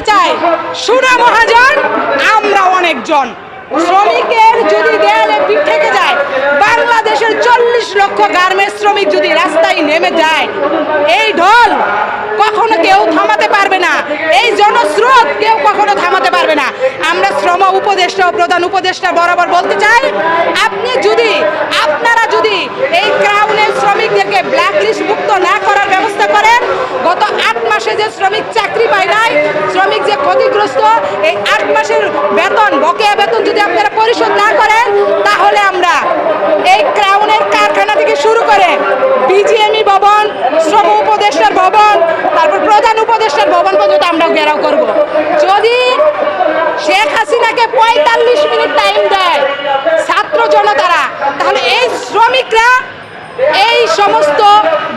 বলতে চাই, সুনা মহাজন, আমরা অনেকজন। শ্রমিকের যদি দেয়ালে পিঠ থেকে যায়, বাংলাদেশের চল্লিশ লক্ষ গার্মেন্টস শ্রমিক যদি রাস্তায় নেমে যায়, এই ঢল কখনো কেউ থামাতে পারবে না, এই জনস্রোত কেউ কখনো থামাতে পারবে না। আমরা শ্রম উপদেষ্টা ও প্রধান উপদেষ্টা বরাবর বলতে চাই, আপনি যদি, আপনারা যদি এই ক্রাউনের শ্রমিকদেরকে ব্ল্যাক লিস্ট মুক্ত না করার ব্যবস্থা করেন গত আট মাসে যে শ্রমিক চাকরি পায় নাই শ্রমিক যে ক্ষতিগ্রস্ত। এই আট মাসের বেতন, বকেয়া বেতন যদি আপনারা পরিশোধ না করেন, তাহলে আমরা এই ক্রাউনের কারখানা থেকে শুরু করে বিজিএমই ভবন, শ্রম উপদেষ্টার ভবন, তারপর প্রধান উপদেষ্টার ভবন পর্যন্ত আমরা ঘেরাও করব। যদি শেখ হাসিনাকে পঁয়তাল্লিশ মিনিট টাইম দেয় ছাত্র জনতারা তাহলে এই শ্রমিকরা এই সমস্ত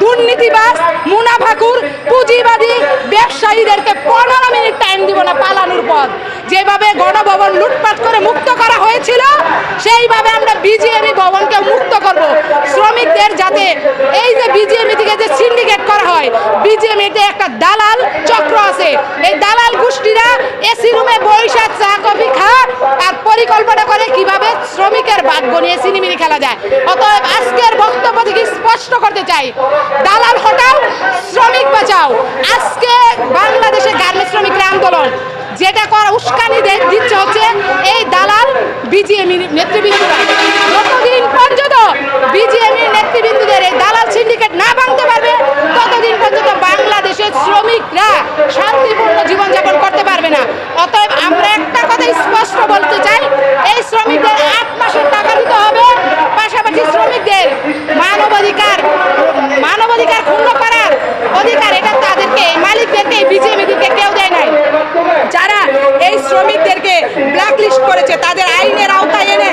দুর্নীতিবাজ মুনাফাকুর পুঁজিবাদী ব্যবসায়ীদেরকে পনেরো মিনিট টাইম দিব না পালানোর পথ যেভাবে গণভবন লুটপাট করে মুক্ত করা হয়েছিল, সেইভাবে আমরা বিজিএমই ভবনকে মুক্ত করব। শ্রমিকদের যাতে এই যে বিজিএমই থেকে যে সিন্ডিকেট করা হয়, বিজিএমইতে একটা দালাল চক্র আছে। এই দালাল গোষ্ঠীরা এসি রুমে বৈশাখ, চা, কফি খা আর পরিকল্পনা করে কীভাবে শ্রমিকের ভাগ্য নিয়ে সিনেমিনি খেলা যায়। অতএব আজকের বক্তব্য থেকে স্পষ্ট করতে চাই, দালাল হটাও, শ্রমিক বাঁচাও। আজকে বাংলাদেশে বিজিএমি নেতৃবৃন্দরা যতদিন পর্যন্ত বিজিএমি নেতৃবৃন্দদের এই দালাল সিন্ডিকেট না ভাঙতে পারবে ততদিন পর্যন্ত বাংলাদেশের শ্রমিকরা শান্তিপূর্ণ জীবনযাপন করতে পারবে না অতএব আমরা একটা কথা স্পষ্ট বলতে চাই এই শ্রমিকদের আট মাসের টাকা দিতে হবে পাশাপাশি শ্রমিকদের মানবাধিকার মানবাধিকার ক্ষুণ্ণ করার অধিকার এটা তাদেরকে এই মালিকদেরকে বিজেপিদেরকে কেউ দেয় নাই যারা এই শ্রমিকদেরকে ব্ল্যাক লিস্ট করেছে, তাদের আইনের আওতায় এনে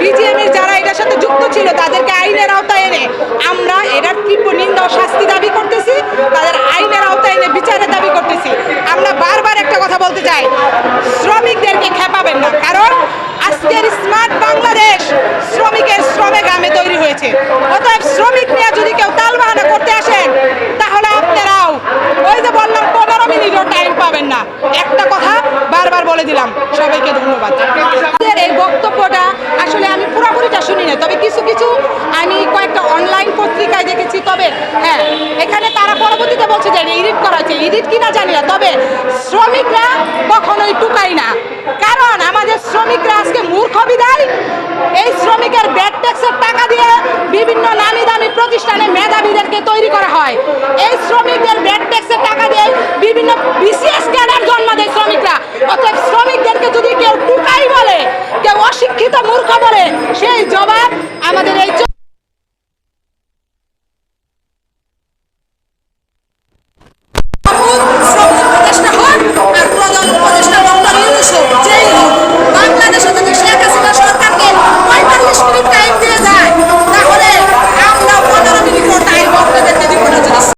বিজিএমের যারা এটার সাথে যুক্ত ছিল, তাদেরকে আইনের আওতায় এনে, আমরা এটার তীব্র নিন্দা শাস্তি দাবি করতেছি, তাদের আইনের আওতায় এনে বিচারের দাবি করতেছি। আমরা বারবার একটা কথা বলতে চাই, শ্রমিকদেরকে খেপাবেন না, কারণ আজকের স্মার্ট বাংলাদেশ শ্রমিকের শ্রমে গ্রামে তৈরি হয়েছে। অতএব শ্রমিক নিয়ে যদি কেউ তালবাহানা করতে আসেন, তাহলে আপনারাও ওই যে বললাম, পনেরো মিনিটও টাইম পাবেন না। একটা বলে দিলাম। সবাইকে ধন্যবাদ। এই বক্তব্যটা আসলে আমি পুরোপুরিটা শুনি না তবে কিছু কিছু আমি কয়েকটা অনলাইন পত্রিকায় দেখেছি। তবে হ্যাঁ এখানে তারা পরবর্তীতে বলছে যে এডিট করা হয়েছে। এডিট কিনা জানি না, তবে শ্রমিকরা কখনোই টুকাই না। কারণ আমাদের শ্রমিকরা আজকে মূর্খ বিদায় এই শ্রমিকের ব্যাড ট্যাক্সের টাকা দিয়ে বিভিন্ন নামি দামি প্রতিষ্ঠানে মেধাবীদেরকে তৈরি করা হয়। এই শ্রমিকদের ব্যাড ট্যাক্সের টাকা দিয়ে বিভিন্ন বিসিএস